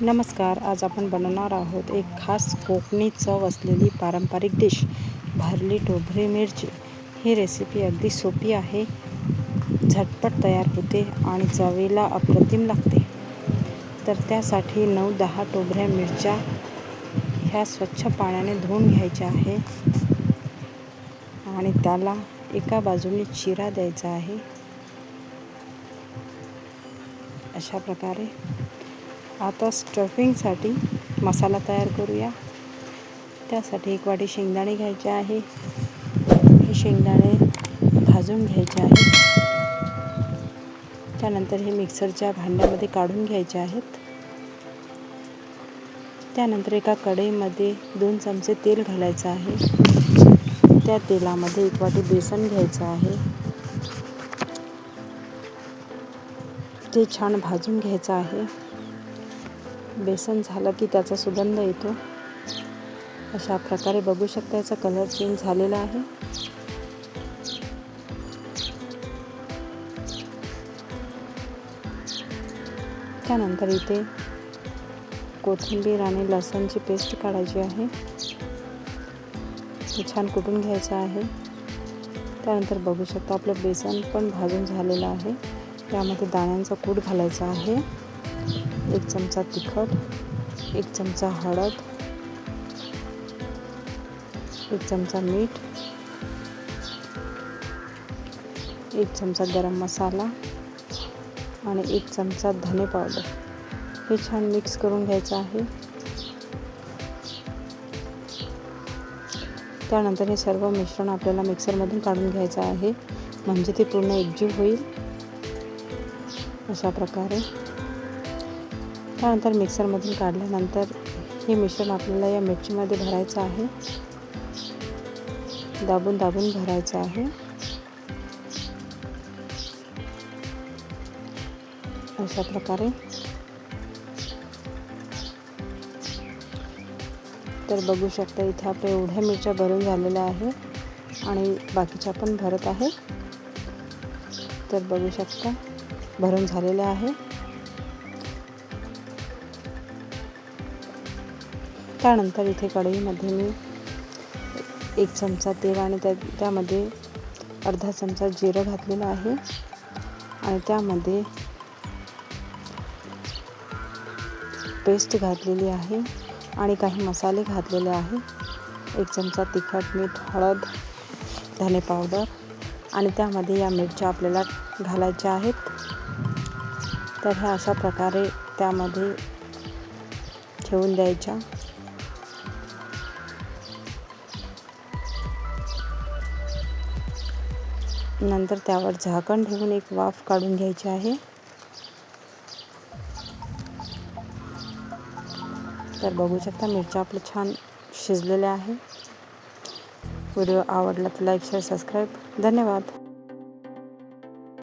नमस्कार आज आपण बनवणार आहोत एक खास कोकणी चव असलेली पारंपरिक डिश भरली टोभरी मिरची. ही रेसिपी अगदी सोपी आहे झटपट तयार होते आणि चवीला अप्रतिम लागते. तर त्यासाठी नऊ दहा टोभऱ्या मिरच्या ह्या स्वच्छ पाण्याने धुवून घ्यायच्या आहे. आणि त्याला एका बाजूने चिरा द्यायचा आहे. अशा प्रकारे आता स्टफिंगसाठी मसाला तयार करूया. त्यासाठी एक वाटी शेंगदाणे घ्यायचे आहे. हे शेंगदाणे भाजून घ्यायचे आहे त्यानंतर हे मिक्सरच्या भांड्यामध्ये काढून घ्यायचे आहेत. त्यानंतर एका कढईमध्ये दोन चमचे तेल घालायचं आहे. त्या तेलामध्ये एक वाटी बेसन घ्यायचं आहे. ते छान भाजून घ्यायचं आहे. बेसन झालं की त्याचा सुगंध येतो. अशा प्रकारे बघू शकता याचा कलर चेंज झालेला आहे. त्यानंतर इथे कोथिंबीर आणि लसणची पेस्ट काढायची आहे. ते छान कुटून घ्यायचं आहे. त्यानंतर बघू शकता आपलं बेसन पण भाजून झालेलं आहे. त्यामध्ये दाण्यांचा कूट घालायचा आहे. एक चमचा तिखट एक चमचा हळद एक चमचा मीठ एक चमचा गरम मसाला आणि एक चमचा धने पावडर. हे छान मिक्स करून घ्यायचं आहे. त्यानंतर हे सर्व मिश्रण आपल्याला मिक्सरमधून काढून घ्यायचं आहे. म्हणजे ते पूर्ण एकजीव होईल. अशा प्रकारे. त्यानंतर मिक्सरमधून काढल्यानंतर हे मिश्रण आपल्याला या मिरचीमध्ये भरायचं आहे. दाबून दाबून भरायचं आहे. अशा प्रकारे. तर बघू शकता इथे आपल्या एवढ्या मिरच्या भरून झालेल्या आहे आणि बाकीच्या पण भरत आहे तर बघू शकता भरून झालेल्या आहे त्यानंतर इथे कढईमध्ये मी एक चमचा तेल आणि त्या त्यामध्ये अर्धा चमचा जिरं घातलेलं आहे. आणि त्यामध्ये पेस्ट घातलेली आहे आणि काही मसाले घातलेले आहे. एक चमचा तिखट मीठ हळद धने पावडर आणि त्यामध्ये या मिरच्या आपल्याला घालायच्या आहेत. तर ह्या अशा प्रकारे त्यामध्ये ठेवून द्यायच्या. नंतर त्यावर झाकण ठेवून एक वाफ काढून घ्यायची आहे. तर बघू शकता मिरच्या आपलं छान शिजलेल्या आहे. व्हिडिओ आवडला तर लाईक शेअर सबस्क्राईब. धन्यवाद.